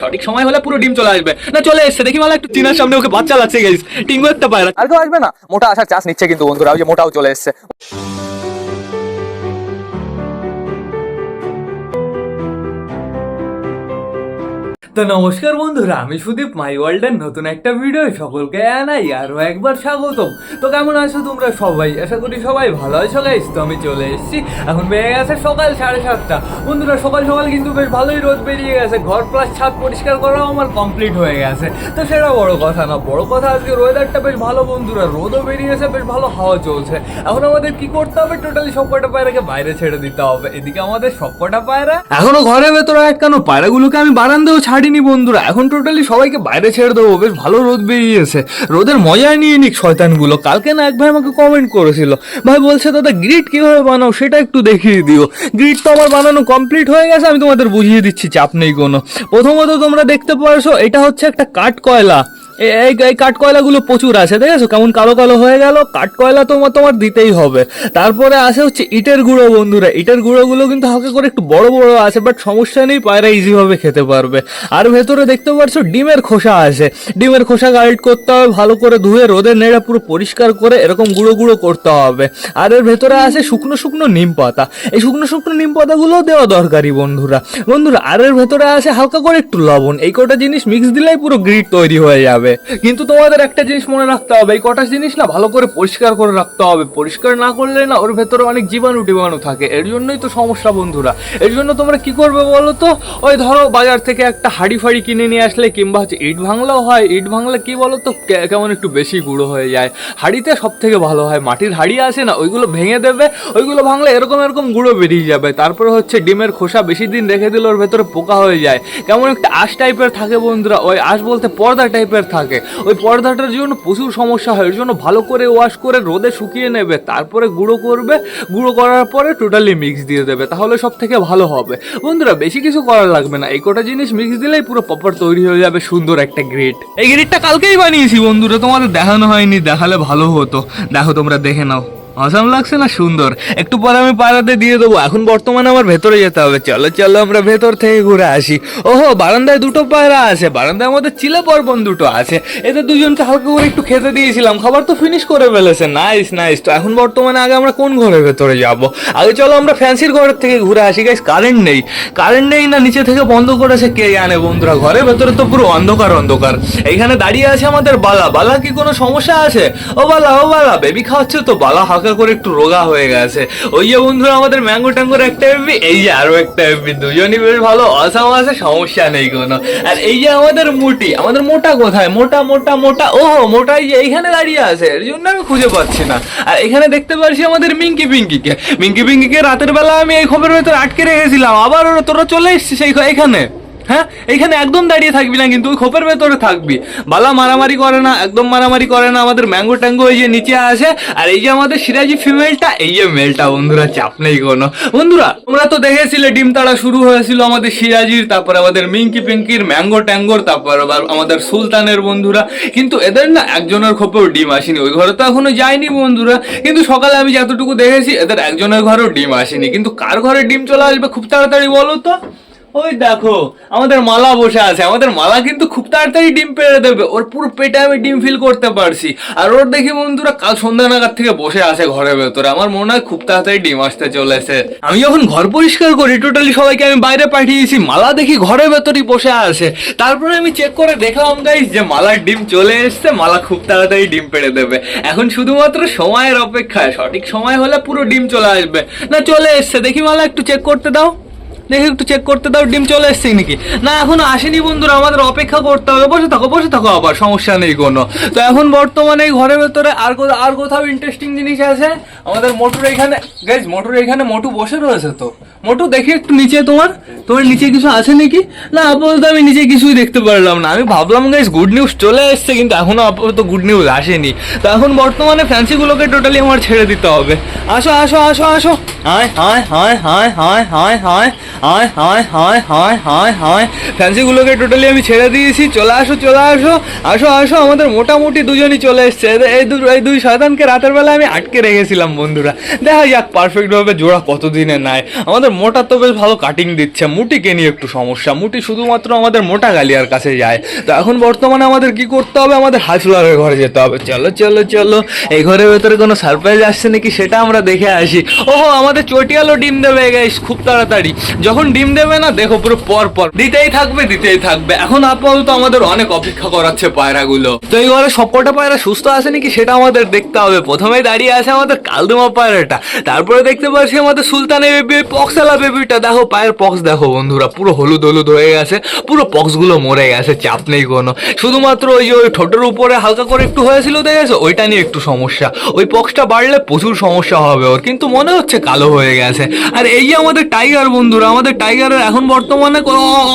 সঠিক সময় হলে পুরো ডিম চলে আসবে। না, চলে এসছে। দেখি মালা একটু চিনার সামনে ওকে বাচ্চা লাগছে গেছে টিঙ্গু একটা পায়রা। আর কেউ আসবে না। মোটা আসার চান্স নিচ্ছে কিন্তু বন্ধুরা, ওই যে মোটাও চলে এসছে। তো নমস্কার বন্ধুরা, আমি সুদীপ মাই ওয়ার্ল্ডের নতুন একটা ভিডিও সকলকে জানাই আরও একবার স্বাগতম। তো কেমন আছো তোমরা সবাই? আশা করি সবাই ভালো আছো গাইস তো আমি চলে এসেছি। এখন বেড়ে গেছে সকাল সাড়ে সাতটা। বন্ধুরা, সকাল সকাল কিন্তু বেশ ভালোই রোদ বেরিয়ে গেছে। ঘর প্লাস ছাদ পরিষ্কার করাও আমার কমপ্লিট হয়ে গেছে। তো সেটা বড় কথা না, বড় কথা আজকে ওয়েদারটা বেশ ভালো বন্ধুরা। রোদও বেরিয়ে গেছে, বেশ ভালো হাওয়া চলছে। এখন আমাদের কি করতে হবে? টোটালি সবকটা পায়রাকে বাইরে ছেড়ে দিতে হবে। এদিকে আমাদের সবকটা পায়রা এখনও ঘরের ভেতরে আটকানো পায়রাগুলোকে আমি বারান্দাও ছাড়িনি বন্ধুরা, এখন টোটালি সবাইকে বাইরে ছেড়ে দেবো, বেশ ভালো রোদ বেরিয়েছে। রোদের মজা নিয়ে নিক শয়তানগুলো, কালকে না এক ভাই আমাকে কমেন্ট করেছিল। ভাই বলছে, দাদা গ্রিড কীভাবে বানাও সেটা একটু দেখিয়ে দিও। গ্রিড তো আমার বানানো কমপ্লিট হয়ে গেছে, আমি তোমাদের বুঝিয়ে দিচ্ছি, চাপ নেই কোনো। প্রথমত তোমরা দেখতে পারছ, এটা হচ্ছে একটা কাঠ কয়লা এই এই কাঠ কয়লাগুলো প্রচুর আছে দেখেছ কেমন কালো কালো হয়ে গেল কাঠ কয়লা তোমার তোমার দিতেই হবে। তারপরে আছে হচ্ছে ইটের গুঁড়ো, বন্ধুরা। ইটের গুঁড়োগুলো কিন্তু হালকা করে একটু বড় বড় আছে বাট সমস্যা নেই, পায়রা ইজিভাবে খেতে পারবে। আর ভেতরে দেখতে পাচ্ছ, ডিমের খোসা আছে। ডিমের খোসা গাইড করতে হবে, ভালো করে ধুয়ে রোদে নেড়ে পুরো পরিষ্কার করে এরকম গুঁড়ো গুঁড়ো করতে হবে। আর এর ভেতরে আছে শুকনো শুকনো নিম পাতা। এই শুকনো শুকনো নিম পাতাগুলো দেওয়া দরকারি বন্ধুরা। বন্ধুরা, আর এর ভেতরে আছে হালকা করে একটু লবণ। এই কটা জিনিস মিক্স দিলেই পুরো গ্রিট তৈরি হয়ে যাবে। কিন্তু তোমাদের একটা জিনিস মনে রাখতে হবে, এই কটা জিনিস না ভালো করে পরিষ্কার করে রাখতে হবে। পরিষ্কার না করলে না ওর ভেতরে অনেক জীবাণু টিবাণু থাকে। এর জন্যই তো সমস্যা বন্ধুরা। এর জন্য তোমরা কি করবে বলো তো? ওই ধরো বাজার থেকে একটা হাড়ি ফাড়ি কিনে নিয়ে আসলে কিংবা হচ্ছে ইট ভাঙলেও হয়। ইট ভাঙলে কি বলো তো? কেমন একটু বেশি গুঁড়ো হয়ে যায়। হাড়িতে সব থেকে ভালো হয়। মাটির হাড়ি আছে না, ওইগুলো ভেঙে দেবে। ওইগুলো ভাঙলে এরকম এরকম গুঁড়ো বেরিয়ে যাবে। তারপরে হচ্ছে ডিমের খোসা বেশি দিন রেখে দিলে ওর ভেতরে পোকা হয়ে যায়। কেমন একটা আশ টাইপের থাকে বন্ধুরা। ওই আশ বলতে পর্দা টাইপের থাকে। ওই পর্দাটার জন্য প্রচুর সমস্যা হয় ওর জন্য ভালো করে ওয়াশ করে রোদে শুকিয়ে নেবে, তারপরে গুঁড়ো করবে, গুঁড়ো করার পরে টোটালি মিক্স দিয়ে দেবে, তাহলে সব থেকে ভালো হবে। বন্ধুরা, বেশি কিছু করার লাগবে না, এই কটা জিনিস মিক্স দিলেই পুরো প্রপার তৈরি হয়ে যাবে, সুন্দর একটা গ্রিড এই গ্রিডটা কালকেই বানিয়েছি বন্ধুরা, তোমাদের দেখানো হয়নি, দেখালে ভালো হতো। দেখো তোমরা দেখে নাও। অসাম লাগছে না? সুন্দর। একটু পরে আমি পাড়াতে দিয়ে দেবো। এখন বর্তমানে আমার ভেতরে যেতে হবে। চলো চলো, আমরা ভেতর থেকে ঘুরে আসি। ওহো, বারান্দায় দুটো পায়রা আছে। বারান্দায় আমাদের চিলে পরপন দুটো আছে। এদের দুজনকে হালকা করে একটু খেতে দিয়েছিলাম। খাবার তো ফিনিশ করে ফেলেছে। নাইস নাইস তো এখন বর্তমানে আগে আমরা কোন ঘরের ভেতরে যাব? আগে চলো, আমরা ফ্যান্সির ঘরের থেকে ঘুরে আসি। গাইস কারেন্ট নেই। কারেন্ট নেই না, নিচে থেকে বন্ধ করেছে কে জানে বন্ধুরা। ঘরের ভেতরে তো পুরো অন্ধকার অন্ধকার। এইখানে দাঁড়িয়ে আছে আমাদের বালা। বালা কি কোনো সমস্যা আছে? ও বালা ও বালা বেবি খাওয়াচ্ছে তো বালা। হালকা করে একটু রোগা হয়ে গেছে। ওই যে বন্ধুরা, আমাদের ম্যাঙ্গো ট্যাঙ্গোর একটা এমবি এই যে আরও একটা এমবি দুজনই বেশ ভালো। অসাম আছে, সমস্যা নেই কোনো। আর এই যে আমাদের মোটি, আমাদের মোটা কোথায়? মোটা মোটা মোটা। ও মোটাই যে এইখানে দাঁড়িয়ে আছে। এর জন্য আমি খুঁজে পাচ্ছি না। আর এখানে দেখতে পাচ্ছি আমাদের মিঙ্কি পিঙ্কিকে। মিঙ্কি পিঙ্কিকে রাতের বেলা আমি এই খবরের ভেতর আটকে রেখেছিলাম। আবার তোরা চলে এসছিস সেই এখানে। হ্যাঁ? এইখানে একদম দাঁড়িয়ে থাকবি না কিন্তু ওই খোপের ভেতরে থাকবি। বালা মারামারি করে না, একদম মারামারি করে না, আমাদের ম্যাঙ্গো ট্যাঙ্গো এই যে নিচে আসে, আর এই যে আমাদের সিরাজি ফিমেলটা, এই যে মেলটা, বন্ধুরা, চাপ নেই কোনো। বন্ধুরা, তোমরা তো দেখেছিলে ডিম তাড়া শুরু হয়েছিল আমাদের সিরাজির, তারপর আমাদের মিঙ্কি পিঙ্কির, ম্যাঙ্গো ট্যাঙ্গোর, তারপর আবার আমাদের সুলতানের বন্ধুরা। কিন্তু এদের না একজনের খোপেও ডিম আসেনি, ওই ঘরে তো এখনও যায়নি বন্ধুরা। কিন্তু সকালে আমি যতটুকু দেখেছি, এদের একজনের ঘরেও ডিম আসেনি। কিন্তু কার ঘরে ডিম চলে আসবে খুব তাড়াতাড়ি বলো তো? ওই দেখো, আমাদের মালা বসে আছে। আমাদের মালা কিন্তু খুব তাড়াতাড়ি ডিম পেড়ে দেবে। ওর পুরো পেটে আমি ডিম ফিল করতে পারছি। আর ওর দেখি বন্ধুরা কাল সন্ধ্যা নাগাদ থেকে বসে আছে ঘরের ভেতরে। আমার মনে হয় খুব তাড়াতাড়ি ডিম আসতে চলেছে। আমি যখন ঘর পরিষ্কার করি টোটালি সবাইকে আমি বাইরে পাঠিয়েছি। মালা দেখি ঘরের ভেতরই বসে আছে। তারপরে আমি চেক করে দেখলাম গাইস যে মালার ডিম চলে এসছে। মালা খুব তাড়াতাড়ি ডিম পেড়ে দেবে। এখন শুধুমাত্র সময়ের অপেক্ষায়। সঠিক সময় হলে পুরো ডিম চলে আসবে। না, চলে এসছে। দেখি মালা, একটু চেক করতে দাও। দেখি একটু চেক করতে দাও, ডিম চলে এসছে নাকি? না, এখনও আসেনি বন্ধুরা, আমাদের অপেক্ষা করতে হবে। বসে থাকো বসে থাকো আবার, সমস্যা নেই কোনো। তো এখন বর্তমানে এই ঘরের ভেতরে আর আর কোথাও ইন্টারেস্টিং জিনিস আছে? আমাদের মোটর এখানে গাইজ মোটর এখানে মোটু বসে রয়েছে তো। মোটু, দেখি একটু নিচে তোমার। তোমার নিচে কিছু আছে নাকি? না, আপাতত আমি নিচে কিছুই দেখতে পারলাম না। আমি ভাবলাম গাইজ গুড নিউজ চলে এসছে, কিন্তু এখনও আপাতত গুড নিউজ আসেনি। তো এখন বর্তমানে ফ্যান্সিগুলোকে টোটালি আমার ছেড়ে দিতে হবে। আসো আসো আসো আসো। হায় হায় হায় হায় হায় হায় হায়। হায় হায় হায় হায় হায় হায়। ফ্যান্সিগুলোকে টোটালি আমি ছেড়ে দিয়েছি। চলে আসো চলে আসো। আসো আসো, আমাদের মোটামুটি দুজনই চলে এসছে। এই দু- এই দুই শয়তানকে রাতের বেলা আমি আটকে রেখেছিলাম, বন্ধুরা। দেখা যাক পারফেক্ট ভাবে জোড়া কতদিনে নাই আমাদের মোটা তো বেশ ভালো কাটিং দিচ্ছে। মুটিকে নিয়ে একটু সমস্যা। মুটি শুধুমাত্র আমাদের মোটা গালিয়ার কাছে যায়। তো এখন বর্তমানে আমাদের কি করতে হবে? আমাদের হাই ঘরে যেতে হবে। চলো চলো চলো। এই ঘরের ভেতরে কোনো সারপ্রাইজ আসছে নাকি সেটা আমরা দেখে আসি। ওহো, আমাদের চটিয়ালও ডিম দেবে গাইস খুব তাড়াতাড়ি। যখন ডিম দেবে না, দেখো পুরো পর পর। দিতেই থাকবে দিতেই থাকবে। এখন আপাতত আমাদের অনেক অপেক্ষা করাচ্ছে পায়রাগুলো। তো এই ঘরে সবকটা পায়রা সুস্থ আছে নাকি সেটা আমাদের দেখতে হবে। প্রথমে দাঁড়িয়ে আছে আমাদের কালদুমা পায়রাটা। তারপরে দেখতে পাচ্ছি আমাদের সুলতানের বেবি পক্সালা বেবিটা। দেখো, পায়ের পক্স দেখো বন্ধুরা, পুরো হলুদ হলুদ হয়ে গেছে। পুরো পক্সগুলো মরে গেছে, চাপ নেই কোনো। শুধুমাত্র ওই যে ওই ঠোঁটের উপরে হালকা করে একটু হয়েছিল, দেখেছ? ওইটা নিয়ে একটু সমস্যা। ওই পক্সটা বাড়লে প্রচুর সমস্যা হবে ওর, কিন্তু মনে হচ্ছে কালো হয়ে গেছে। আর এই যে আমাদের টাইগার বন্ধুরা আমাদের টাইগারের এখন বর্তমানে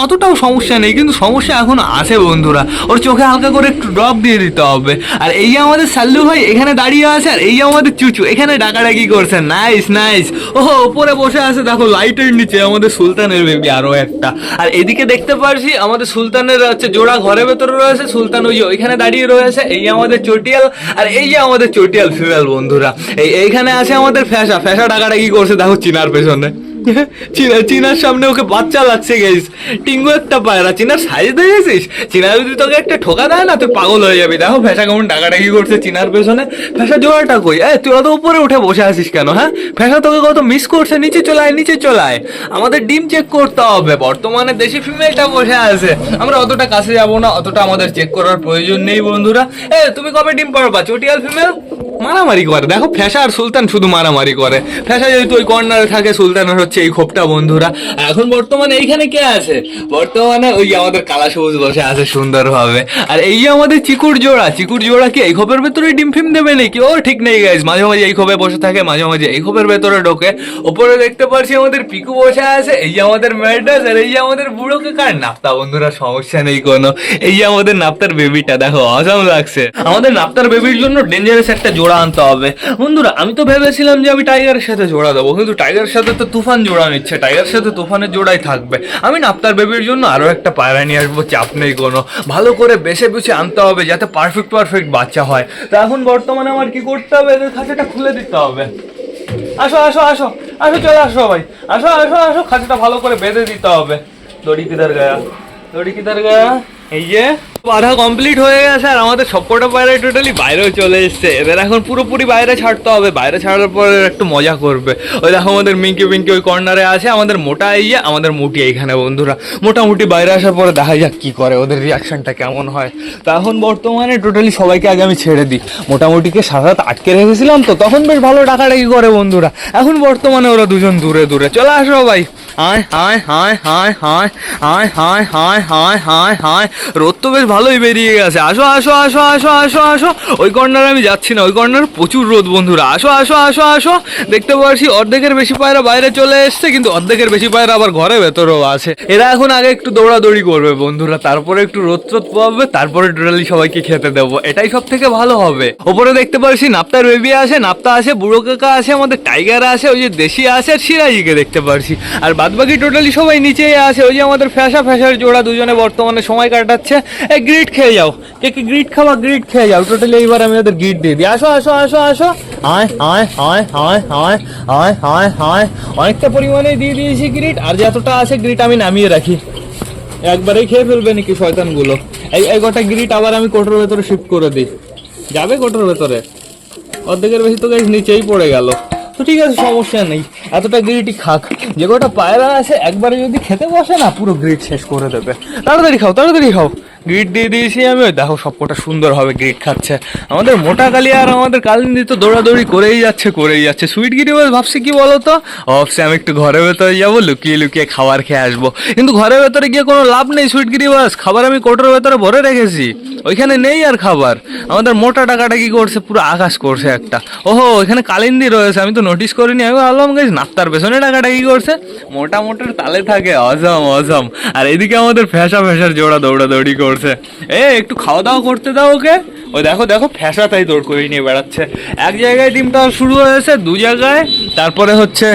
অতটাও সমস্যা নেই, কিন্তু সমস্যা এখন আছে বন্ধুরা। ওর চোখে হালকা করে একটু ড্রপ দিয়ে দিতে হবে। আর এই যে আমাদের সাল্লু ভাই এখানে দাঁড়িয়ে আছে, আর এই যে আমাদের চুচু, এখানে ডাকাডাকি করছে। নাইস নাইস ওহো ওপরে বসে আছে, দেখো লাইটের নিচে, আমাদের সুলতানের বেবি আরও একটা। আর এদিকে দেখতে পারছি, আমাদের সুলতানের হচ্ছে জোড়া ঘরের ভেতরে রয়েছে, সুলতান ওই ওইখানে দাঁড়িয়ে রয়েছে, এই আমাদের চটিয়াল, আর এই যে আমাদের চটিয়াল ফিমেল বন্ধুরা। এই, এইখানে আছে আমাদের ফ্যাসা ফ্যাসা ডাকাডাকি করছে, দেখো, চিনার পেছনে। চীনা চীনার সামনে ওকে বাচ্চা লাগছে গেছিস টিঙ্গু একটা পায়রা চীনার সাইজ দেখেছিস চীনা যদি তোকে একটা ঠোকা দেয় না, তুই পাগল হয়ে যাবি। দেখো ফ্যাসা কেমন ডাকাডাকি করছে চীনার পেছনে। ফ্যাসা জোড়াটা কই? এ তুই অত উপরে উঠে বসে আছিস কেন হ্যাঁ? ফ্যাসা তোকে কত মিস করছে? নিচে চলে আয়, নিচে চলে আয়। আমাদের ডিম চেক করতে হবে। বর্তমানে দেশি ফিমেলটা বসে আছে। আমরা অতটা কাছে যাব না, অতটা আমাদের চেক করার প্রয়োজন নেই, বন্ধুরা। এ তুমি কবে ডিম পারবা? চটিয়াল ফিমেল মারামারি করে। দেখো, ফ্যাসা আর সুলতান শুধু মারামারি করে। ফ্যাসা যেহেতু ওই কর্নারে থাকে সুলতানের হচ্ছে এই খোপটা বন্ধুরা। এখন বর্তমানে এইখানে কে আছে? বর্তমানে ওই আমাদের কালা সবুজ বসে আছে সুন্দরভাবে। আর এই আমাদের চিকুর জোড়া চিকুর জোড়া কি এই খোপের ভেতরে ডিম ফিম দেবে নাকি? ও, ঠিক নেই গাইজ মাঝে মাঝে এই খোপে বসে থাকে, মাঝে মাঝে এই খোপের ভেতরে ঢোকে। ওপরে দেখতে পারছি আমাদের পিকু বসে আছে, এই আমাদের ম্যাডাস, আর এই আমাদের বুড়োকে কার নাপ্তা বন্ধুরা, সমস্যা নেই কোনো। এই আমাদের নাপ্তার বেবিটা দেখো অসাম লাগছে। আমাদের নাপ্তার বেবির জন্য ডেঞ্জারাস একটা জোড়া আনতে হবে। বন্ধুরা, আমি তো ভেবেছিলাম যে আমি টাইগারের সাথে জোড়া দেবো, কিন্তু টাইগারের সাথে তো তুফান জোড়া নিচ্ছে। টাইগারের সাথে তুফানের জোড়াই থাকবে। আমি নাপ্তার বেবির জন্য আরও একটা পায়রা নিয়ে আসব, চাপ নেই কোনো। ভালো করে বেছে বেছে আনতে হবে, যাতে পারফেক্ট পারফেক্ট বাচ্চা হয়। তো এখন বর্তমানে আমার কি করতে হবে? এদের খাঁচাটা খুলে দিতে হবে। আসো আসো আসো আসো, চলে আসো ভাই আসো আসো আসো, খাঁচাটা ভালো করে বেঁধে দিতে হবে। দড়ি কিধার গায়া, দড়ি কিধার গায়া, এই যে। বাধা কমপ্লিট হয়ে গেছে আর আমাদের সবকটা বাইরে টোটালি বাইরেও চলে এসছে এদের এখন পুরোপুরি বাইরে ছাড়তে হবে বাইরে ছাড়ার পর একটু মজা করবে ওই দেখো আমাদের মিঙ্কি পিঙ্কি ওই কর্নারে আছে আমাদের মোটা ইয়ে আমাদের মুটি এইখানে বন্ধুরা মোটামুটি বাইরে আসার পরে দেখা যাক কি করে ওদের রিয়াকশনটা কেমন হয় তা এখন বর্তমানে টোটালি সবাইকে আগে আমি ছেড়ে দিই মোটামুটিকে সারা রাত আটকে রেখেছিলাম তো তখন বেশ ভালো ডাকাডাকি করে বন্ধুরা এখন বর্তমানে ওরা দুজন দূরে দূরে চলে আসো ভাই হায় হায় হায় হায় হায় হায় হায় হায় হায় হায় হায় রোদ তো বেশ ভালোই বেরিয়ে গেছে। আসো আসো আসো আসো আসো আসো। ওই কর্নারে আমি যাচ্ছি না, ওই কর্নার প্রচুর রোদ বন্ধুরা। আসো আসো আসো আসো। দেখতে পাচ্ছি অর্ধেকের বেশি পায়রা বাইরে চলে এসছে, কিন্তু অর্ধেকের বেশি পায়রা আবার ঘরে ভেতরেও আছে। এরা এখন আগে একটু দৌড়াদৌড়ি করবে বন্ধুরা, তারপরে একটু রোদ রোদ পাবে, তারপরে টোটালি সবাইকে খেতে দেবো। এটাই সব থেকে ভালো হবে। ওপরে দেখতে পাচ্ছি নাপ্তার বেবি আছে, নাপ্তা আছে, বুড়ো কাকা আছে, আমাদের টাইগার আছে, ওই যে দেশি আছে, আর সিরাজিকে দেখতে পাচ্ছি আর বাদবাকি টোটালি সবাই নিচেই আছে, ওই যে আমাদের ফ্যাসা ফ্যাসার জোড়া দুজনে বর্তমানে সময় কাটাচ্ছে। এই গ্রিট খেয়ে যাও। কে কে গ্রিট খাওয়া গ্রিট খেয়ে যাও। টোটালি এইবার আমি ওদের গ্রিট দিয়ে দিই। আসো আসো আসো আসো। হায় হায় হায় হায় হায় হায় হায় হায় অনেকটা পরিমাণে দিয়ে দিয়েছি গ্রিট আর যতটা আছে গ্রিট আমি নামিয়ে রাখি। একবারেই খেয়ে ফেলবে নাকি শয়তানগুলো? এই এই গোটা গ্রিট আবার আমি কোটোর ভেতরে শিফট করে দিই। যাবে কোটোর ভেতরে? অর্ধেকের বেশি তো গাছ নিচেই পড়ে গেল। তো ঠিক আছে, সমস্যা নেই। এতটা গ্রিটই খাক। যে কটা পায়রা আছে, একবারে যদি খেতে বসে না, পুরো গ্রিট শেষ করে দেবে। তাড়াতাড়ি খাও তাড়াতাড়ি খাও। গ্রিট দিয়ে দিয়েছি আমি দেখো সবকটা সুন্দর হবে খাচ্ছে। আমাদের মোটা কালি আর আমাদের কালিন্দি তো দৌড়াদৌড়ি করেই যাচ্ছে করেই যাচ্ছে। সুইট গিরি ভাবছি কি তো ভাবছি আমি একটু ঘরের ভেতরে যাব, লুকিয়ে লুকিয়ে খাবার খেয়ে আসব। কিন্তু ঘরের ভেতরে গিয়ে কোনো লাভ নেই সুইট গিরি বাস খাবার আমি কোটোর ভেতরে ভরে রেখেছি। ওইখানে নেই আর খাবার। আমাদের মোটা টাকাটা কি করছে, পুরো আকাশ করছে একটা। ওহো এখানে কালিন্দি রয়েছে, আমি তো নোটিস করিনি, আমি ভাবলাম গেছি নাপ্তার পেছনে টাকাটা কি করছে। মোটা মোটার তালে থাকে, অজম অজম। আর এদিকে আমাদের ফ্যাসা ফ্যাসার জোড়া দৌড়াদৌড়ি করছে। এ, একটু খাওয়া দাওয়া করতে দাও ওকে। ওই দেখো দেখো ফ্যাসা তাই দৌড় করে নিয়ে বেড়াচ্ছে। এক জায়গায় ডিমটা শুরু হয়েছে, দু জায়গায়। তারপরে হচ্ছে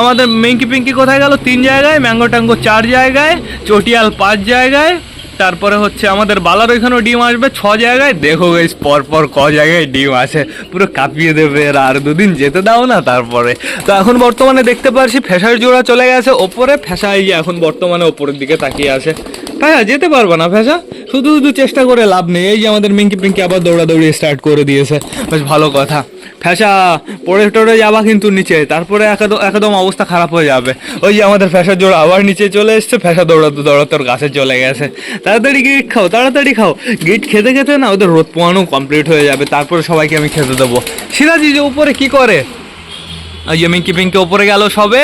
আমাদের মেঙ্কি পিঙ্কি কোথায় গেল? তিন জায়গায়, ম্যাঙ্গো ট্যাঙ্গো চার জায়গায়, চটিয়াল পাঁচ জায়গায়। তারপরে হচ্ছে, আমাদের বালার ওইখানেও ডিম আসবে, ছ জায়গায়। দেখো গাইস পর পর ক জায়গায় ডিম আসে। পুরো কাঁপিয়ে দেবে এরা, আর দুদিন যেতে দাও না তারপরে। তো এখন বর্তমানে দেখতে পারছি, ফ্যাসার জোড়া চলে গেছে ওপরে ফ্যাসা এই এখন বর্তমানে ওপরের দিকে তাকিয়ে আছে। ফ্যাসা যেতে পারবে না ফ্যাসা শুধু শুধু চেষ্টা করে লাভ নেই। এই যে আমাদের মিঙ্কি পিঙ্কি আবার দৌড়াদৌড়ি স্টার্ট করে দিয়েছে। বেশ ভালো কথা। ফ্যাসা পড়ে টড়ে যাবা কিন্তু নিচে। তারপরে একদম একদম অবস্থা খারাপ হয়ে যাবে। ওই যে আমাদের ফ্যাসার জোড়া আবার নিচে চলে এসছে। ফ্যাসা দৌড়াতে দৌড়াতে ওর গাছে চলে গেছে। তাড়াতাড়ি গিট খাও, তাড়াতাড়ি খাও। গিট খেতে খেতে না ওদের রোদ পোয়ানো কমপ্লিট হয়ে যাবে। তারপরে সবাইকে আমি খেতে দেবো। সিরাজি যে উপরে কি করে? ওই যে মিঙ্কি পিঙ্কি ওপরে গেল সবে।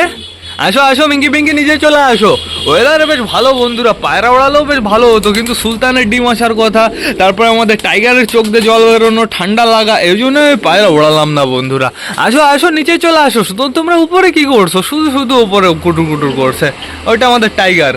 আসো আসো, মিঙ্কি, পিঙ্কি নিজে চলে আসো। ওয়েদারে বেশ ভালো বন্ধুরা, পায়রা ওড়ালেও বেশ ভালো হতো, কিন্তু সুলতানের ডিম আসার কথা, তারপরে আমাদের টাইগারের চোখ দিয়ে জল বেরোনো, ঠান্ডা লাগা, এই জন্য আমি পায়রা ওড়ালাম না বন্ধুরা। আসো আসো, নিচে চলে আসো। শুধু তোমরা উপরে কি করছ? শুধু শুধু উপরে কুটুর কুটুর করছে। ওইটা আমাদের টাইগার।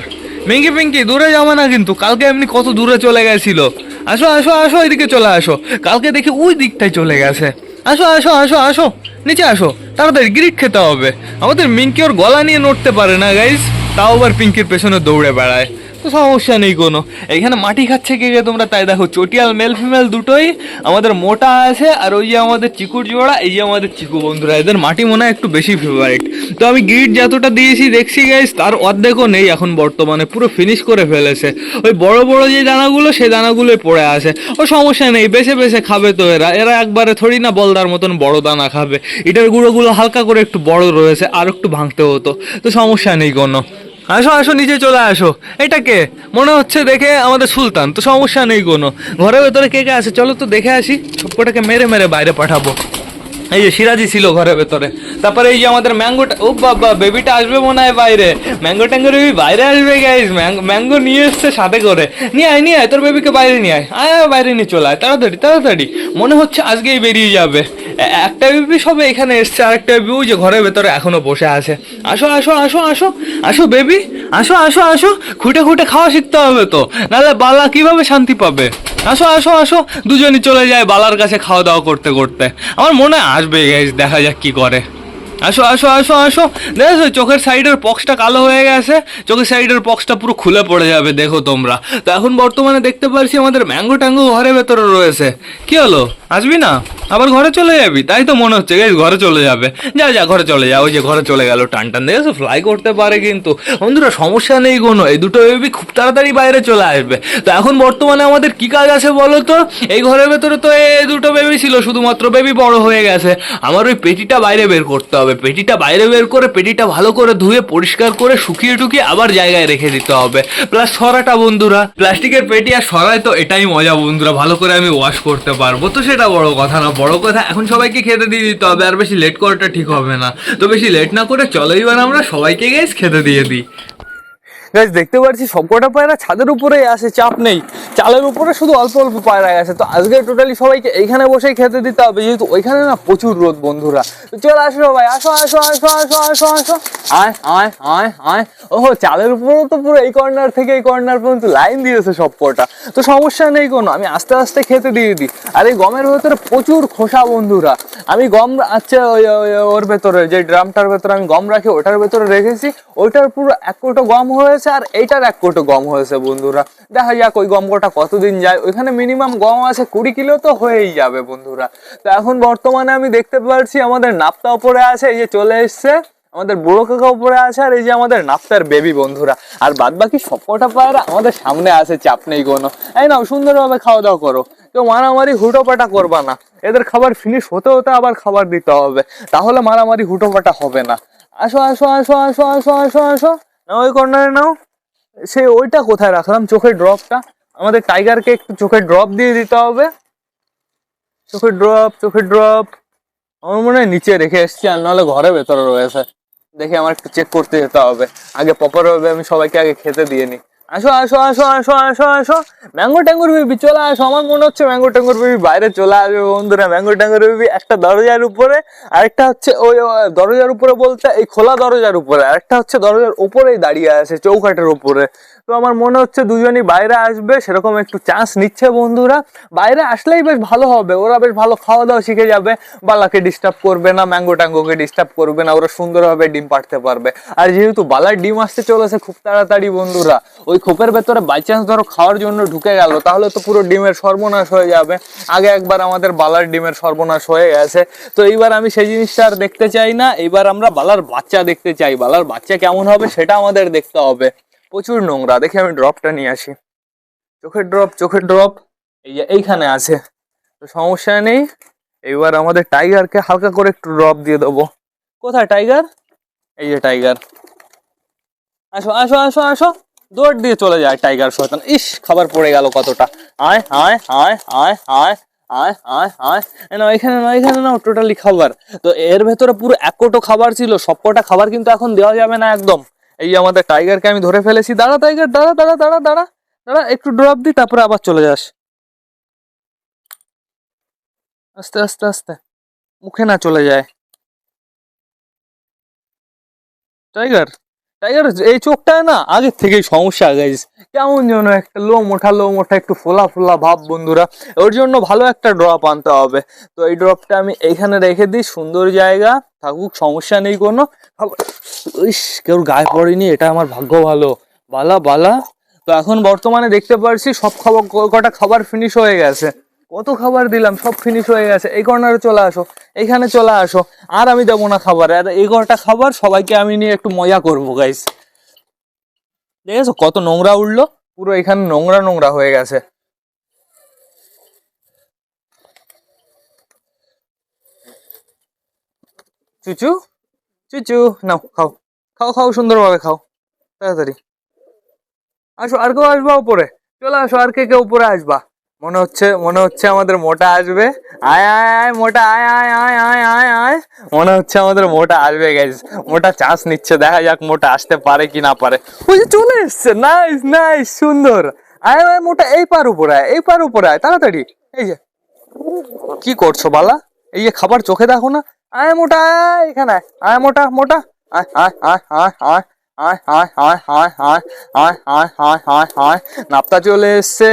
মিঙ্কি, পিঙ্কি, দূরে যাবে না কিন্তু, কালকে এমনি কত দূরে চলে গেছিল। আসো আসো আসো, এদিকে চলে আসো। কালকে দেখি ওই দিকটায় চলে গেছে। আসো আসো আসো আসো। নিচে আসো, তাড়াতাড়ি গ্রিক খেতে হবে। আমাদের মিঙ্কি ওর গলা নিয়ে নড়তে পারে না গাইজ তাও আবার পিঙ্কির পেছনে দৌড়ে বেড়ায়। তো সমস্যা নেই কোনো। এখানে মাটি খাচ্ছে কে কে তোমরা? তাই দেখো, চটিয়াল মেল ফিমেল দুটোই আমাদের মোটা আছে, আর ওই যে আমাদের চিকুর জোড়া, এই যে আমাদের চিকু বন্ধুরা, এদের মাটি মনে হয় একটু বেশি ফেভারিট তো আমি গিট যতটা দিয়েছি, দেখছি গাইজ তার অর্ধেকও নেই এখন বর্তমানে, পুরো ফিনিশ করে ফেলেছে। ওই বড় বড় যে দানাগুলো, সেই দানাগুলোই পড়ে আছে। ও সমস্যা নেই, বেছে বেছে খাবে তো এরা। এরা একবারে থোড়ি না বলদার মতন বড় দানা খাবে। এটার গুঁড়োগুলো হালকা করে একটু বড় রয়েছে, আর একটু ভাঙতে হতো। তো সমস্যা নেই কোনো। আসো আসো নিজে চলে আসো। এটা কে? মনে হচ্ছে দেখে আমাদের সুলতান, তো সমস্যা নেই কোনো। ঘরের ভেতরে কে কে আছে? চলো তো দেখে আসি। ছোপ্পটাকে মেরে মেরে বাইরে পাঠাবো। এই যে সিরাজি ছিল ঘরের ভেতরে। তারপরে এই যে আমাদের ম্যাঙ্গোটা ও বাবা বেবিটা আসবে মনে হয় বাইরে। ম্যাঙ্গো ট্যাঙ্গো বেবি বাইরে আসবে গাইজ ম্যাঙ্গো নিয়ে এসছে সাথে করে। নিয়ে আয় নিয়ে আয়, তোর বেবিকে বাইরে নিয়ে আয়। আয় বাইরে নিয়ে চলে আয়। তাড়াতাড়ি তাড়াতাড়ি। মনে হচ্ছে আজকেই বেরিয়ে যাবে। একটা বেবি সবে এখানে এসছে, আরেকটা বেবি ওই যে ঘরের ভেতরে এখনও বসে আছে। আসো আসো আসো আসো আসো বেবি আসো আসো আসো। খুঁটে খুঁটে খাওয়া শিখতে হবে তো। নাহলে বালা কীভাবে শান্তি পাবে? আসো আসো আসো। দুজনই চলে যায় বালার কাছে খাওয়া দাওয়া করতে করতে। আমার মনে আসবে গাইজ দেখা যাক কি করে। আসো আসো আসো আসো। দেখো চোখের সাইডের পক্সটা কালো হয়ে গেছে। চোখের সাইডের পক্সটা পুরো খুলে পড়ে যাবে, দেখো তোমরা। তো এখন বর্তমানে দেখতে পারছি আমাদের ম্যাঙ্গো ট্যাঙ্গো ঘরের ভেতরে রয়েছে। কি হলো? আসবি না? আবার ঘরে চলে যাবি? তাই তো মনে হচ্ছে গাইজ ঘরে চলে যাবে। যা যা, ঘরে চলে যা। ওই যে ঘরে চলে গেল, টান টান, দেখেছ? ফ্লাই করতে পারে কিন্তু। বন্ধুরা, সমস্যা নেই কোনো। এই দুটো বেবি খুব তাড়াতাড়ি বাইরে চলে আসবে। তো এখন বর্তমানে আমাদের কি কাজ আছে বলো তো? এই ঘরের ভেতরে তো এই দুটো বেবি ছিল, শুধুমাত্র বেবি বড় হয়ে গেছে। আমার ওই পেটিটা বাইরে বের করতে হবে। পেটিটা বাইরে বের করে, পেটিটা ভালো করে ধুয়ে, পরিষ্কার করে, শুকিয়ে টুকিয়ে আবার জায়গায় রেখে দিতে হবে। প্লাস সরাটা, বন্ধুরা। প্লাস্টিকের পেটি আর সরাই তো এটাই মজা, বন্ধুরা। ভালো করে আমি ওয়াশ করতে পারব। তো সেটা বড় কথা না, বড় কথা, এখন সবাইকে খেতে দিয়ে দিতে হবে, আর বেশি লেট করাটা ঠিক হবে না। তো বেশি লেট না করে চলো এবার আমরা সবাইকে গেস খেতে দিয়ে দিই। গাইজ দেখতে পাচ্ছি সবকটা পায়রা ছাদের উপরেই আসে, চাপ নেই। চালের উপরে শুধু অল্প অল্প পায়রা গেছে তো আজকে টোটালি সবাইকে এইখানে বসেই খেতে দিতে হবে, যেহেতু ওইখানে না প্রচুর রোদ, বন্ধুরা। চলে আসো সবাই, আসো আসো আসো আসো আসো আসো। আয় আয় আয় আয়। ওহো, চালের উপরেও তো পুরো এই কর্নার থেকে এই কর্নার পর্যন্ত লাইন দিয়েছে সব কটা তো সমস্যা নেই কোনো, আমি আস্তে আস্তে খেতে দিয়ে দিই। আর এই গমের ভেতরে প্রচুর খোসা, বন্ধুরা। আমি গম আচ্ছা ওই- ওর ভেতরে, যে ড্রামটার ভেতরে আমি গম রাখি, ওটার ভেতরে রেখেছি। ওইটার পুরো এক কোটো গম হয়েছে আর এইটার এক কোটো গম হয়েছে বন্ধুরা। দেখা যাক ওই গম কোটা কতদিন যায়। ওইখানে মিনিমাম গম আছে কুড়ি কিলো তো হয়েই যাবে বন্ধুরা। তো এখন বর্তমানে আমি দেখতে পাচ্ছি আমাদের নাপতা ওপরে আছে, এই যে চলে এসছে। আমাদের বুড়ো কাকা উপরে আছে আর এই যে আমাদের নাপ্তার বেবি বন্ধুরা। আর বাদ বাকি সবকটা পায়রা আমাদের সামনে আছে, চাপ নেই কোনো। এই নাও, সুন্দরভাবে খাওয়া দাওয়া করো। কেউ মারামারি হুটোপাটা করবা না। এদের খাবার ফিনিশ হতে হতে আবার খাবার দিতে হবে। তাহলে মারামারি হুটোপাটা হবে না। আসো আসো আসো আসো আসো আসো আসো। ওই কর্নারে নাও। সে ওইটা কোথায় রাখলাম? চোখের ড্রপটা আমাদের টাইগারকে একটু চোখের ড্রপ দিয়ে দিতে হবে। চোখের ড্রপ চোখের ড্রপ আমার মনে হয় নিচে রেখে এসছি, আর নাহলে ঘরে ভেতরে রয়েছে। দেখে আমার একটু চেক করতে যেতে হবে। আগে প্রপার হবে আমি সবাইকে আগে খেতে দিয়ে নিই। আসো আসো আসো আসো আসো আসো। ম্যাঙ্গো ট্যাঙ্গোর বেবি, চলে আসো। আমার মনে হচ্ছে ম্যাঙ্গো ট্যাঙ্গোর বেবি বাইরে চলে আসবে বন্ধুরা। ম্যাঙ্গো ট্যাঙ্গোর বেবি একটা দরজার উপরে, আরেকটা হচ্ছে ওই দরজার উপরে বলতে, এই খোলা দরজার উপরে, আরেকটা হচ্ছে দরজার উপরেই দাঁড়িয়ে আছে, চৌকাঠের উপরে। তো আমার মনে হচ্ছে দুজনই বাইরে আসবে, সেরকম একটু চান্স নিচ্ছে বন্ধুরা। বাইরে আসলেই বেশ ভালো হবে, ওরা বেশ ভালো খাওয়া দাওয়া শিখে যাবে। বালাকে ডিস্টার্ব করবে না ম্যাঙ্গো ট্যাঙ্গোকে ডিস্টার্ব করবে না, ওরা সুন্দরভাবে ডিম পাড়তে পারবে। আর যেহেতু বালার ডিম আসতে চলেছে খুব তাড়াতাড়ি বন্ধুরা, ওই খোপের ভেতরে বাই চান্স ধরো খাওয়ার জন্য ঢুকে গেল, তাহলে তো পুরো ডিমের সর্বনাশ হয়ে যাবে। আগে একবার আমাদের বালার ডিমের সর্বনাশ হয়ে গেছে। তো এইবার আমি সেই জিনিসটা আর দেখতে চাই না, এইবার আমরা বালার বাচ্চা দেখতে চাই। বালার বাচ্চা কেমন হবে সেটা আমাদের দেখতে হবে। প্রচুর নোংরা। দেখি আমি ড্রপটা নিয়ে আসি। চোখের ড্রপ চোখের ড্রপ এই যে এইখানে আছে। তো সমস্যা নেই। এবার আমাদের টাইগারকে হালকা করে একটু ড্রপ দিয়ে দেবো। কোথায় টাইগার এই যে টাইগার আসো আসো আসো আসো। দৌড় দিয়ে চলে যায় টাইগার শয়তান। ইস, খাবার পড়ে গেল কতটা। আয় আয় আয় আয় আয় আয় আয় আয়। নাও, এখানে নাও এখানে নাও টোটালি খাবার। তো এর ভেতরে পুরো এক খাবার ছিল। সবকটা খাবার কিন্তু এখন দেওয়া যাবে না একদম। এই আমাদের টাইগারকে আমি ধরে ফেলেছি। দাঁড়া টাইগার দাঁড়া দাঁড়া দাঁড়া দাঁড়া দাঁড়া, একটু ড্রপ দিই তারপরে আবার চলে যাস। আস্তে আস্তে আস্তে। মুখে না চলে যায়। টাইগার টাইগার এই চোখটায় না আগের থেকেই সমস্যা গাইজ কেমন যেন একটা লো মোটা লো মোটা একটু ফোলা ফোলা ভাব, বন্ধুরা। ওর জন্য ভালো একটা ড্রপ আনতে হবে। তো এই ড্রপটা আমি এইখানে রেখে দিই, সুন্দর জায়গা। থাকুক, সমস্যা নেই কোনো। ইস, কেউ গায়ে পড়েনি, এটা আমার ভাগ্য ভালো। বালা বালা। তো এখন বর্তমানে দেখতে পারছি সব খাবার কটা খাবার ফিনিশ হয়ে গেছে। কত খাবার দিলাম, সব ফিনিশ হয়ে গেছে। এই কর্নারে চলে আসো এইখানে চলে আসো। আর আমি দেবো না খাবার। আর এই কটা খাবার, সবাইকে আমি নিয়ে একটু মজা করব গাইস দেখেছ কত নোংরা উঠল? পুরো এখানে নোংরা নোংরা হয়ে গেছে। চুচু চুচু, নাও, খাও। খাও খাও, সুন্দরভাবে খাও। তাড়াতাড়ি। আসো, আর কেউ আসবা উপরে। চলে আসো, আর কে কে উপরে আসবা? মনে হচ্ছে মনে হচ্ছে আমাদের মোটা আসবে আয় আয় আয় মোটা আয় আয় আয় আয় আয় আয় মনে হচ্ছে আমাদের মোটা আসবে গাইজ মোটা চান্স নিচ্ছে দেখা যাক মোটা আসতে পারে কি না পারে ওই যে চলে এসছে নাইস নাইস সুন্দর আয় আয় মোটা এই পার উপরে আয় এই পার উপরে আয় তাড়াতাড়ি এই যে কি করছ বালা এই যে খাবার চোখে দেখো না আয় মোটা আয় এখানে। আয় মোটা মোটা আয় আয় আয় আয় আয় আয় আয় আয় আয় আয় আয় আয় নাপ্তা চলে এসছে।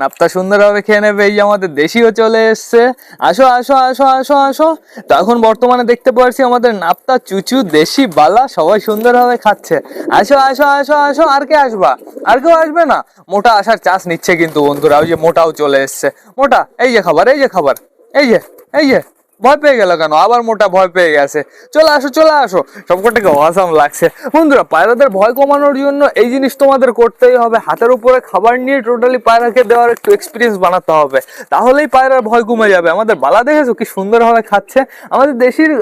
নাপ্তা সুন্দরভাবে খেয়ে নেবে। এই আমাদের দেশিও চলে এসছে। আসো আসো আসো আসো আসো। তো এখন বর্তমানে দেখতে পাচ্ছি আমাদের নাপ্তা চুচু দেশি বালা সবাই সুন্দরভাবে খাচ্ছে। আসো আসো আসো আসো। আর কে আসবা? আর কেউ আসবে না? মোটা আসার চান্স নিচ্ছে কিন্তু বন্ধুরা। ওই যে মোটাও চলে এসছে। মোটা, এই যে খাবার, এই যে খাবার। এই যে এই যে। ভয় পেয়ে গেল কেন? আবার মোটা ভয় পেয়ে গেছে। চলে আসো চলে আসো। সবকটাকে অসাম লাগছে। বন্ধুরা, পায়রাদের ভয় কমানোর জন্য এই জিনিস তোমাদের করতেই হবে। হাতের উপরে খাবার নিয়ে টোটালি পায়রাকে দেওয়ার একটু এক্সপিরিয়েন্স বানাতে হবে। তাহলেই পায়রার ভয় কমে যাবে। আমাদের বালা দেখেছ? কি সুন্দরভাবে খাচ্ছে। আমাদের দেশির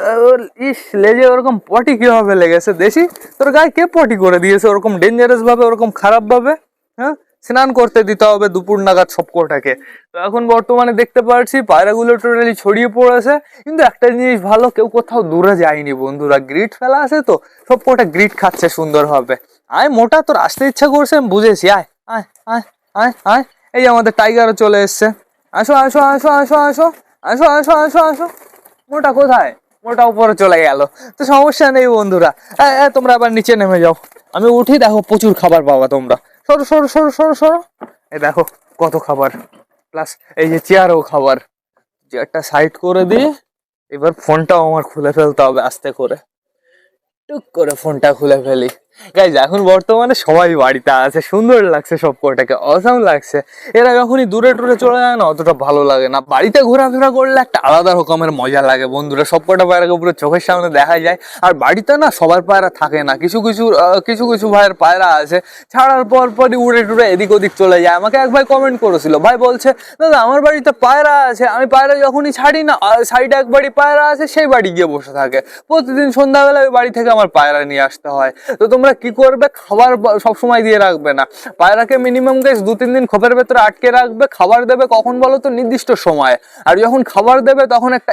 ইস, লেজে ওরকম পটি কীভাবে লেগেছে? দেশি? তোর গায়ে কে পটি করে দিয়েছে? ওরকম ডেঞ্জারাস ভাবে, ওরকম খারাপভাবে? হ্যাঁ? স্নান করতে দিতে হবে, দুপুর নাগাদ সবকটাকে তো এখন বর্তমানে দেখতে পাচ্ছি পায়রাগুলো টোটালি ছড়িয়ে পড়েছে। কিন্তু একটা জিনিস ভালো, কেউ কোথাও দূরে যায়নি বন্ধুরা। গ্রিট ফেলা আছে তো, সব কটা গ্রিট খাচ্ছে সুন্দরভাবে। আয়, মোটা, তোর আসতে ইচ্ছা করছে, আমি বুঝেছি। আয় আয় আয় আয় আয়। এই আমাদের টাইগারও চলে এসছে। আসো আসো আসো আসো আসো আসো আসো আসো আসো। মোটা কোথায়? মোটা উপরে চলে গেল। তো সমস্যা নেই বন্ধুরা। তোমরা আবার নিচে নেমে যাও। আমি উঠি, দেখো প্রচুর খাবার পাবা তোমরা। সরো সরো সরো সরো সরো। এই দেখো কত খাবার। প্লাস এই যে চেয়ারও খাবার। চেয়ারটা সাইড করে দিয়ে এবার ফোনটাও আমার খুলে ফেলতে হবে আস্তে করে। টুক করে ফোনটা খুলে ফেলি। গাইজ এখন বর্তমানে সবাই বাড়িতে আছে, সুন্দর লাগছে সব কটাকে অসাম লাগছে। এরা যখনই দূরে টুরে চলে যায় না, অতটা ভালো লাগে না। বাড়িতে ঘোরাফেরা করলে একটা আলাদা রকমের মজা লাগে, বন্ধুরা। সব কটা পায়রাকে পুরো চোখের সামনে দেখা যায়। আর বাড়িতে না সবার পায়রা থাকে না। কিছু কিছু কিছু কিছু ভাইয়ের পায়রা আছে, ছাড়ার পর পরই উড়ে টুড়ে এদিক ওদিক চলে যায়। আমাকে এক ভাই কমেন্ট করেছিল, ভাই, বলছে, দাদা, আমার বাড়িতে পায়রা আছে, আমি পায়রা যখনই ছাড়ি না সাইডে এক বাড়ি পায়রা আছে, সেই বাড়ি গিয়ে বসে থাকে। প্রতিদিন সন্ধ্যাবেলা ওই বাড়ি থেকে আমার পায়রা নিয়ে আসতে হয়। তো তোমরা কি করবে? খাবার ব- সবসময় দিয়ে রাখবে না। পায়রাকে মিনিমাম গাইস দু, তিন দিন খোপের ভেতরে আটকে রাখবে। খাবার দেবে কখন বলো তো? নির্দিষ্ট সময়। আর যখন খাবার দেবে, তখন একটা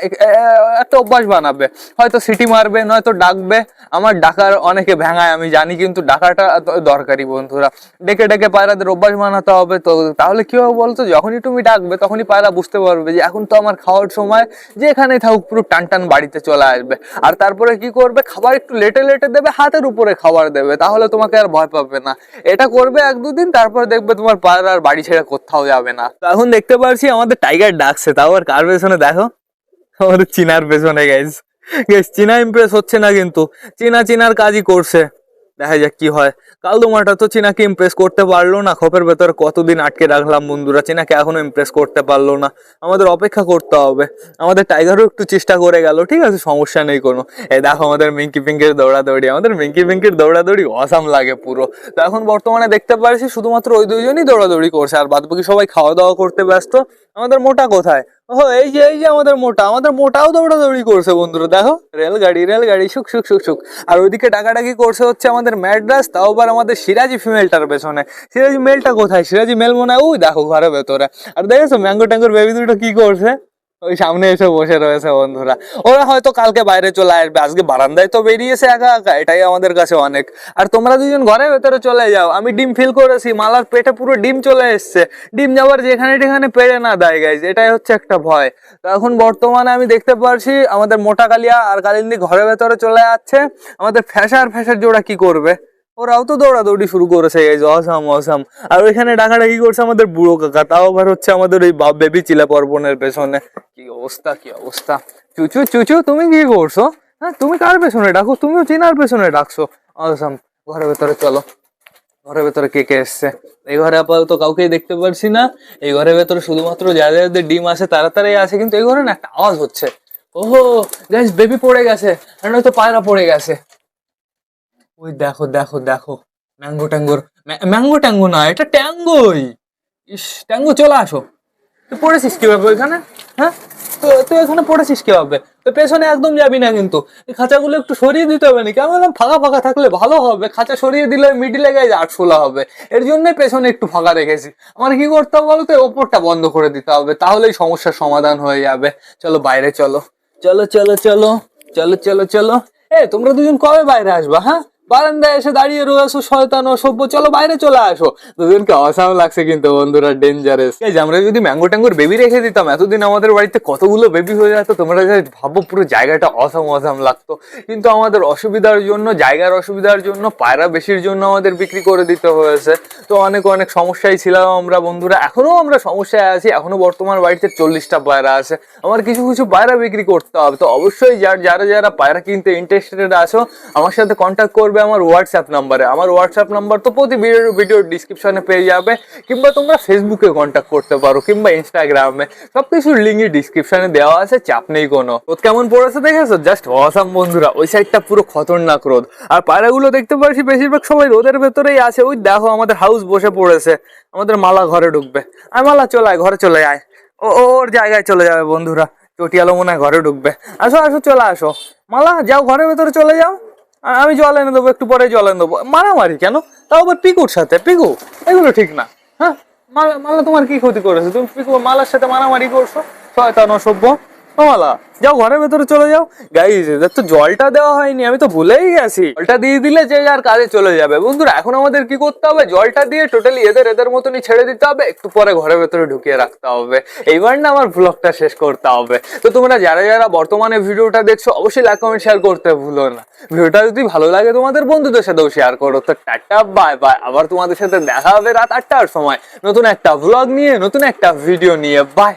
একটা অভ্যাস বানাবে। হয়তো সিটি মারবে, নয়তো ডাকবে। আমার ডাকার অনেকে ভেঙায়, আমি জানি, কিন্তু ডাকাটা দরকারি বন্ধুরা। ডেকে ডেকে পায়রাদের অভ্যাস বানাতে হবে। তো তাহলে কি হবে বলতো? যখনই তুমি ডাকবে, তখনই পায়রা বুঝতে পারবে যে এখন তো আমার খাওয়ার সময়। যে এখানেই থাকুক, পুরো টান টান বাড়িতে চলে আসবে। আর তারপরে কি করবে? খাবার একটু লেটে লেটে দেবে, হাতের উপরে খাবার দেবে। দেবে, তাহলে তোমাকে আর ভয় পাবে না। এটা করবে এক দুদিন, তারপর দেখবে তোমার পাড়ার আর বাড়ি ছেড়ে কোথাও যাবে না। এখন দেখতে পারছি আমাদের টাইগার ডাকছে, তাও আর কার পেছনে দেখো? আমাদের চিনার পেছনে গাইজ গাইজ চীনা ইমপ্রেস হচ্ছে না কিন্তু। চীনা চিনার কাজই করছে। দেখা যাক কি হয়। কালদোমাটা তো চীনাকে ইমপ্রেস করতে পারল না। খোপের ভেতরে কতদিন আটকে রাখলাম বন্ধুরা, চীনাকে এখনও ইমপ্রেস করতে পারল না। আমাদের অপেক্ষা করতে হবে। আমাদের টাইগারও একটু চেষ্টা করে গেল, ঠিক আছে, সমস্যা নেই কোনো। এ দেখো আমাদের মিঙ্কি পিঙ্কির দৌড়াদৌড়ি, আমাদের মিঙ্কি পিঙ্কির দৌড়াদৌড়ি অসাম লাগে পুরো। তো এখন বর্তমানে দেখতে পারছি শুধুমাত্র ওই দুইজনই দৌড়াদৌড়ি করছে, আর বাদ বাকি সবাই খাওয়া দাওয়া করতে ব্যস্ত। আমাদের মোটা কোথায়? ও এই যে এই যে আমাদের মোটা, আমাদের মোটাও দৌড়াদৌড়ি করছে বন্ধুরা, দেখো, রেলগাড়ি রেলগাড়ি সুখ সুখ সুখ সুখ আর ওইদিকে ডাকাডাকি করছে হচ্ছে আমাদের ম্যাড্রাস, তাও আবার আমাদের সিরাজি ফিমেলটার পেছনে। সিরাজি মেলটা কোথায়? সিরাজি মেল মনে হয় ওই দেখো ঘরের ভেতরে। আর দেখেছ, ম্যাঙ্গো ট্যাঙ্গোর বেবি দুটো কি করছে? ওই সামনে এসে বসে রয়েছে বন্ধুরা। ওরা হয়তো কালকে বাইরে চলে আসবে, আজকে বারান্দায় তো বেরিয়েছে একা একা, এটাই আমাদের কাছে অনেক। আর তোমরা দুজন ঘরের ভেতরে চলে যাও, আমি ডিম ফিল করেছি, মালার পেটে পুরো ডিম চলে এসছে। ডিম যাওয়ার যেখানে যেখানে পেড়ে না দেয় গাইজ এটাই হচ্ছে একটা ভয়। তো এখন বর্তমানে আমি দেখতে পারছি, আমাদের মোটা কালিয়া আর কালিন্দি ঘরের ভেতরে চলে যাচ্ছে। আমাদের ফ্যাশার ফ্যাশার জোড়া কি করবে? ওরাও তো দৌড়াদৌড়ি শুরু করেছে গাইজ অসাম অসাম। আর ওইখানে ডাকাডাকি করছে আমাদের বুড়ো কাকা, তাও আবার হচ্ছে আমাদের ওই বাপ বেবি চিলা পর্বনের পেছনে। কি অবস্থা কি অবস্থা? চুচু চুচু, তুমি কি করছ? হ্যাঁ তুমি কার পেছনে ডাকো? তুমিও চিনার পেছনে ডাকছো। অসাম, ঘরের ভেতরে চলো। ঘরের ভেতরে কে কে এসছে? এই ঘরে আপাতত কাউকেই দেখতে পারছি না। এই ঘরের ভেতরে শুধুমাত্র যাদের যাদের ডিম আছে তারা তারাই আছে, কিন্তু এই ঘরে না একটা আওয়াজ হচ্ছে। ওহো গ্যাস বেবি পড়ে গেছে। আর নয়তো পায়রা পড়ে গেছে। ওই দেখো দেখো দেখো। ম্যাঙ্গো ট্যাঙ্গোর ম্যাঙ্গো ট্যাঙ্গো না, এটা ট্যাঙ্গোই। ইস, ট্যাঙ্গো, চলে আসো। তুই পড়েছিস কীভাবে ওইখানে হ্যাঁ? তো, তুই এখানে পড়েছিস কীভাবে? তো পেছনে একদম যাবি না কিন্তু। এই খাঁচাগুলো একটু সরিয়ে দিতে হবে আমি বললাম ফাঁকা ফাঁকা থাকলে ভালো হবে। খাঁচা সরিয়ে দিলে মিডিলে গায়ে আটশোলা হবে। এর জন্যই পেছনে একটু ফাঁকা রেখেছি। আমার কি করতে হবে বলতো? ওপরটা বন্ধ করে দিতে হবে। তাহলেই সমস্যার সমাধান হয়ে যাবে। চলো, বাইরে চলো। চলো চলো চলো। চলো চলো চলো। এ, তোমরা দুজন কবে বাইরে আসবা হ্যাঁ? বারান্দায় এসে দাঁড়িয়ে রয়েছো, শয়তান অসভ্য। চলো বাইরে চলে আসো। দুজনকে অসাম লাগছে কিন্তু, বন্ধুরা ডেঞ্জারাস আমরা যদি ম্যাঙ্গো ট্যাঙ্গোর বেবি রেখে দিতাম, এতদিন আমাদের বাড়িতে কতগুলো বেবি হয়ে যেত, তোমরা যে ভাবো, পুরো জায়গাটা অসাম অসাম লাগতো। কিন্তু আমাদের অসুবিধার জন্য, জায়গার অসুবিধার জন্য, পায়রা বেশির জন্য আমাদের বিক্রি করে দিতে হয়েছে। তো অনেক অনেক সমস্যায় ছিলাম আমরা, বন্ধুরা। এখনও আমরা সমস্যায় আছি এখনও বর্তমান বাড়িতে চল্লিশটা পায়রা আছে। আমার কিছু কিছু পায়রা বিক্রি করতে হবে। তো অবশ্যই যারা যারা পায়রা কিনতে ইন্টারেস্টেড আছো, আমার সাথে কন্ট্যাক্ট করবে। আমার হোয়াটসঅ্যাপ নাম্বারে। আমার হোয়াটসঅ্যাপ নাম্বার তো প্রতি ভিডিও ভিডিওর ডিসক্রিপশনে পেয়ে যাবে। কিংবা তোমরা ফেসবুকে কন্ট্যাক্ট করতে পারো, কিংবা ইনস্টাগ্রামে সবকিছুর লিঙ্কই ডিসক্রিপশনে দেওয়া আছে, চাপ নেই কোনো। রোদ কেমন পড়েছে দেখেছ? জাস্ট অসাম বন্ধুরা। ওই সাইডটা পুরো খতরনাক রোদ। আর পায়রাগুলো দেখতে পাচ্ছি বেশিরভাগ সবাই রোদের ভেতরেই আছে। ওই দেখো, আমাদের হাউস বসে পড়েছে। আমাদের মালা ঘরে ঢুকবে। আর মালা, চলে আয়, ঘরে চলে আয়। ও, ওর জায়গায় চলে যাবে বন্ধুরা। চটিয়ালো মনে হয় ঘরে ঢুকবে। আসো আসো, চলে আসো। মালা, যাও, ঘরের ভেতরে চলে যাও। আমি জল এনে দেবো, একটু পরে জল এনে দেবো। মারামারি কেন? তাও আবার পিকুর সাথে। পিকু, এগুলো ঠিক না হ্যাঁ? মালা তোমার কি ক্ষতি করেছে? তুমি পিকু মালার সাথে মারামারি করছ? শয়তান অসভ্য মালা। যাও ঘরের ভেতরে চলে যাও। গাইজ এদের তো জলটা দেওয়া হয়নি, আমি তো ভুলেই গেছি। জলটা দিয়ে দিলে যে যার কাজে চলে যাবে। বন্ধুরা, এখন আমাদের কি করতে হবে? জলটা দিয়ে টোটালি এদের এদের মতনই ছেড়ে দিতে হবে। একটু পরে ঘরের ভেতরে ঢুকিয়ে রাখতে হবে। এইবার না আমার ব্লগটা শেষ করতে হবে। তো তোমরা যারা যারা বর্তমানে ভিডিওটা দেখছ, অবশ্যই লাইক কমেন্ট শেয়ার করতে ভুলো না। ভিডিওটা যদি ভালো লাগে তোমাদের বন্ধুদের সাথেও শেয়ার করো। তো টাটা বাই বাই আবার তোমাদের সাথে দেখা হবে রাত আটটার সময়। নতুন একটা ভ্লগ নিয়ে, নতুন একটা ভিডিও নিয়ে। বাই